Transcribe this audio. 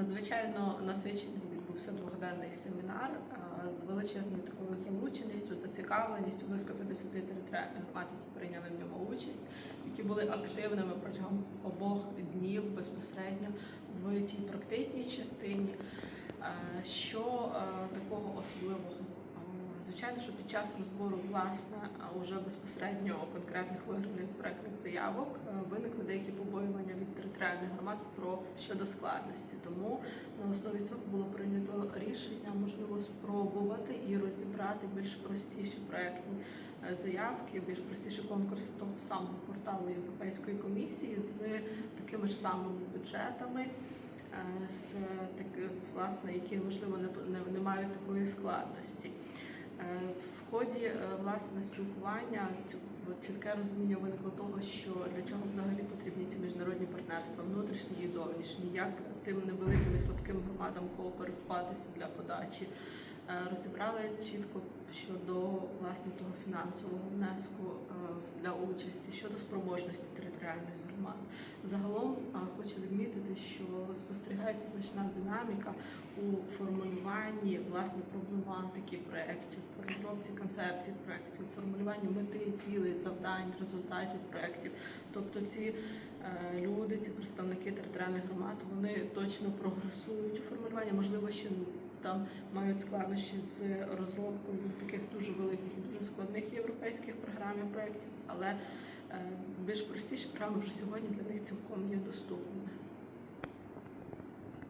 Надзвичайно насичений відбувся двогоденний семінар з величезною такою залученістю, зацікавленістю близько 50 територіальних громад, які прийняли в ньому участь, які були активними протягом обох днів безпосередньо в тій практичній частині. Що такого особливого? Звичайно, що під час розбору власне а уже безпосередньо конкретних виграних проектних заявок е, виникли деякі побоювання від територіальних громад про щодо складності. Тому на основі цього було прийнято рішення, можливо, спробувати і розібрати більш простіші проектні е, заявки, більш простіші конкурси того самого порталу Європейської комісії з такими ж самими бюджетами. е, З так, власне, які можливо не, не, не мають такої складності. Е, В ході е, власне спілкування чітке розуміння виникло того, що для чого взагалі потрібні ці міжнародні партнерства, внутрішні і зовнішні, як тим невеликим і слабким громадам кооперуватися для подачі. Е, Розібрали чітко щодо власне того фінансового внеску е, для участі щодо спроможності територіальних громад. Загалом е, хочу відмітити, що спостерігається значна динаміка у формулюванні власне проблематики проєктів, розробці концепцій проєктів, формулюванні мети, цілей, завдань, результатів проєктів. Тобто ці люди, ці представники територіальних громад, вони точно прогресують у формулюванні, можливо, ще там мають складнощі з розробкою таких дуже великих і дуже складних європейських програм і проєктів, але е, більш простіші програми вже сьогодні для них цілком є доступними.